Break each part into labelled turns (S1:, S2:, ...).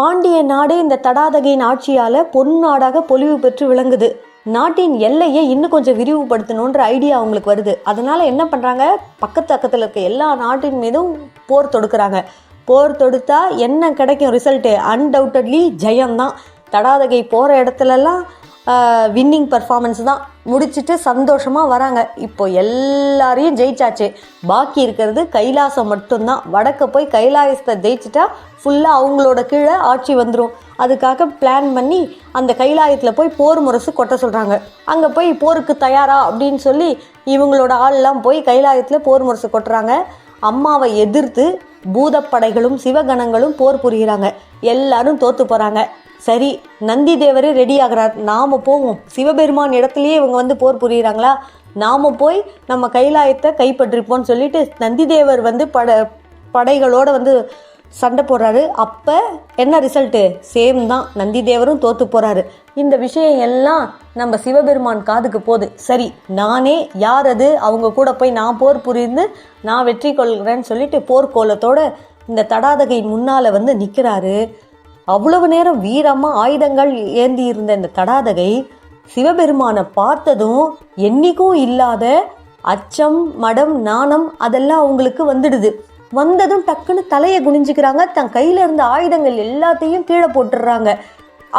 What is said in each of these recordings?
S1: பாண்டிய நாடே இந்த தடாதகையின் ஆட்சியால பொன்னாடாக பொலிவு பெற்று விளங்குது. நாட்டின் எல்லையை இன்னும் கொஞ்சம் விரிவுபடுத்தணுன்ற ஐடியா அவங்களுக்கு வருது. அதனால என்ன பண்ணுறாங்க பக்கத்து பக்கத்தில் இருக்க எல்லா நாட்டின் மீதும் போர் தொடுக்கிறாங்க. போர் தொடுத்தா என்ன கிடைக்கும் ரிசல்ட்டு அன்டவுட்டட்லி ஜெயம்தான். தடாதகை போகிற இடத்துலலாம் வின்னிங் பர்ஃபார்மன்ஸ் தான் முடிச்சுட்டு சந்தோஷமாக வராங்க. இப்போ எல்லாரையும் ஜெயிச்சாச்சு. பாக்கி இருக்கிறது கைலாசம் மட்டும்தான். வடக்க போய் கைலாயசத்தை ஜெயிச்சிட்டா ஃபுல்லாக அவங்களோட கீழே ஆட்சி வந்துடும் அதுக்காக பிளான் பண்ணி அந்த கைலாயத்தில் போய் போர் முரசு கொட்ட சொல்கிறாங்க அங்கே போய் போருக்கு தயாரா அப்படின்னு சொல்லி இவங்களோட ஆள்லாம் போய் கைலாயத்தில் போர் முரசு கொட்டுறாங்க. அம்மாவை எதிர்த்து பூதப்படைகளும் சிவகணங்களும் போர் புரிகிறாங்க. எல்லாரும் தோத்து போகிறாங்க சரி நந்தி தேவரே ரெடி ஆகிறார். நாம் போவோம். சிவபெருமான் இடத்துலையே இவங்க வந்து போர் புரியுறாங்களா? நாம் போய் நம்ம கைலாயத்தை கைப்பற்றிருப்போம்னு சொல்லிட்டு நந்தி தேவர் வந்து பட படைகளோடு வந்து சண்டை போடுறாரு. அப்போ என்ன ரிசல்ட்டு சேம் தான். நந்தி தேவரும் போகிறாரு இந்த விஷயம் எல்லாம் நம்ம சிவபெருமான் காதுக்கு போகுது. சரி நானே யார் அது? அவங்க கூட போய் நான் போர் புரிந்து நான் வெற்றி கொள்கிறேன்னு சொல்லிட்டு போர்க்கோலத்தோட இந்த தடாதகை முன்னால் வந்து நிற்கிறாரு அவ்வளவு நேரம் வீரமாக ஆயுதங்கள் ஏந்தி இருந்த இந்த தடாதகை சிவபெருமானை பார்த்ததும் என்றைக்கும் இல்லாத அச்சம் மடம் நாணம் அதெல்லாம் அவங்களுக்கு வந்துடுது. வந்ததும் டக்குன்னு தலையை குனிஞ்சுக்கிறாங்க. தன் கையில் இருந்த ஆயுதங்கள் எல்லாத்தையும் கீழே போட்டுடுறாங்க.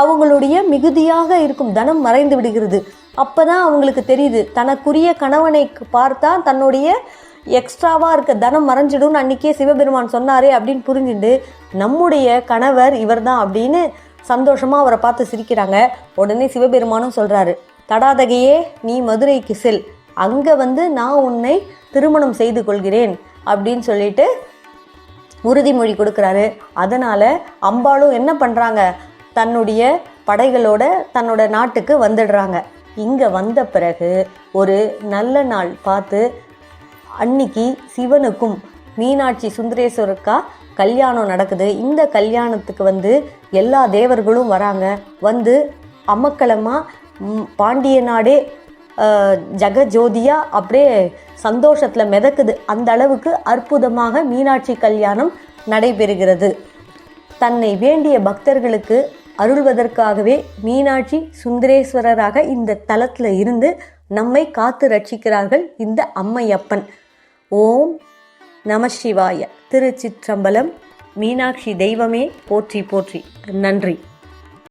S1: அவங்களுடைய மிகுதியாக இருக்கும் தனம் மறைந்து விடுகிறது. அப்போ தான் அவங்களுக்கு தெரியுது. தனக்குரிய கணவனை பார்த்தா தன்னுடைய எக்ஸ்ட்ராவாக இருக்க தனம் மறைஞ்சிடும்னு அன்றைக்கே சிவபெருமான் சொன்னாரே அப்படின்னு புரிஞ்சுட்டு நம்முடைய கணவர் இவர்தான் அப்படின்னு சந்தோஷமாக அவரை பார்த்து சிரிக்கிறாங்க. உடனே சிவபெருமானும் சொல்கிறாரு தடாதகையே நீ மதுரைக்கு செல். அங்கே வந்து நான் உன்னை திருமணம் செய்து கொள்கிறேன். அப்படின்னு சொல்லிட்டு உறுதிமொழி கொடுக்குறாரு. அதனால் அம்பாளும் என்ன பண்ணுறாங்க தன்னுடைய படைகளோட தன்னோட நாட்டுக்கு வந்துடுறாங்க. இங்கே வந்த பிறகு ஒரு நல்ல நாள் பார்த்து அன்னைக்கு சிவனுக்கும் மீனாட்சி சுந்தரேஸ்வருக்கா கல்யாணம் நடக்குது. இந்த கல்யாணத்துக்கு வந்து எல்லா தேவர்களும் வராங்க. வந்து அமக்கலமாக பாண்டிய நாடே ஜெகஜோதியாக அப்படியே சந்தோஷத்தில் மிதக்குது. அந்த அளவுக்கு அற்புதமாக மீனாட்சி கல்யாணம் நடைபெறுகிறது. தன்னை வேண்டிய பக்தர்களுக்கு அருள்வதற்காகவே மீனாட்சி சுந்தரேஸ்வரராக இந்த தலத்தில் இருந்து நம்மை காத்து ரட்சிக்கிறார்கள் இந்த அம்மையப்பன். ஓம் நம சிவாய. திருச்சிற்றம்பலம். மீனாட்சி தெய்வமே. போற்றி போற்றி. நன்றி.